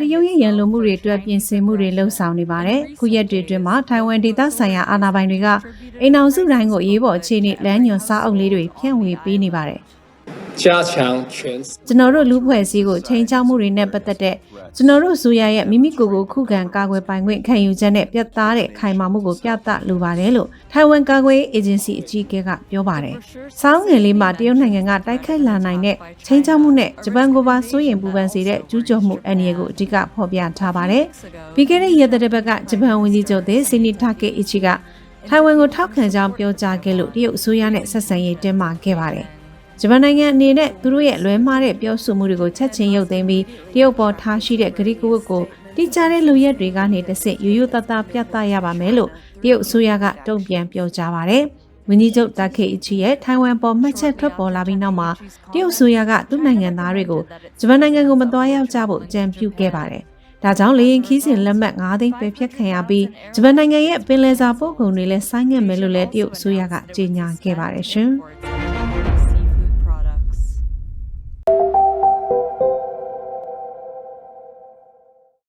တရုတ်ရဲ့ရန်လိုမှုတွေအတွက်ပြင်ဆင်မှုတွေလှုံ့ဆော်နေပါတယ်။ခုရက်တွေအတွင်းမှာထိုင်ဝမ်ဒေသဆိုင်ရာအာဏာပိုင်တွေကအိမ်အောင်စုတိုင်းကိုအရေးပေါ်အခြေအနေလမ်းညွှန်စာအုပ်လေးတွေဖြန့်ဝေပေးနေပါတယ်။ 加强全 ကျွန်တော်တို့လူဖွဲ့စည်းကိုချိန်ချောက်မှုတွေနဲ့ပတ်သက်တဲ့ကျွန်တော်တို့ဆိုရရဲ့မိမိကိုယ်ကိုခုခံကာကွယ်ပိုင်ခွင့်ခံယူချက်နဲ့ပြတ်သားတဲ့ခိုင်မာမှုကိုပြသလိုပါတယ်လို့ထိုင်ဝမ်ကာကွယ်ရေးအေဂျင်စီအကြီးအကဲကပြောပါတယ်။စောင်းငယ်လေးမှာတရုတ်နိုင်ငံကတိုက်ခိုက်လာနိုင်တဲ့ချိန်ချောက်မှုနဲ့ဂျပန်ကိုပါစိုးရိမ်ပူပန်စေတဲ့ကျူးကျော်မှုအန္တရာယ်ကိုအဓိကဖော်ပြထားပါတယ်။ပြီးခဲ့တဲ့ရက်သတ္တပတ်ကဂျပန်ဝန်ကြီးချုပ်သစ်စီနီတာကေအီချီကထိုင်ဝမ်ကိုထောက်ခံကြောင်းပြောကြားခဲ့လို့တရုတ်အစိုးရနဲ့ဆက်ဆံရေးတင်းမာခဲ့ပါတယ်။ ဂျပန်နိုင်ငံအနေနဲ့သူတို့ရဲ့လွဲမှားတဲ့ပြောဆိုမှုတွေကိုချက်ချင်းရုပ်သိမ်းပြီးတရုတ်ပေါ်ထားရှိတဲ့ဂရိကဝတ်ကိုတိကျတဲ့လူရက်တွေကနေတစ်ဆင့်ရိုးရိုးသားသားပြသရပါမယ်လို့တရုတ်အစိုးရကတုံ့ပြန်ပြောကြားပါတယ်။ဝန်ကြီးချုပ်တာခေအချီရဲ့ထိုင်ဝမ်ပေါ်မှတ်ချက်ထွက်ပေါ်လာပြီးနောက်မှာတရုတ်အစိုးရကသူ့နိုင်ငံသားတွေကိုဂျပန်နိုင်ငံကိုမသွားရောက်ကြဖို့ကြံပြုခဲ့ပါတယ်။ဒါကြောင့်လေရင်ခီးစဉ်လက်မှတ်9သိန်းပဲဖြတ်ခံရပြီးဂျပန်နိုင်ငံရဲ့ပင်လယ်စာပို့ကုန်တွေလည်းဆိုင်းငံ့မယ်လို့လည်းတရုတ်အစိုးရကကြေညာခဲ့ပါတယ်ရှင်။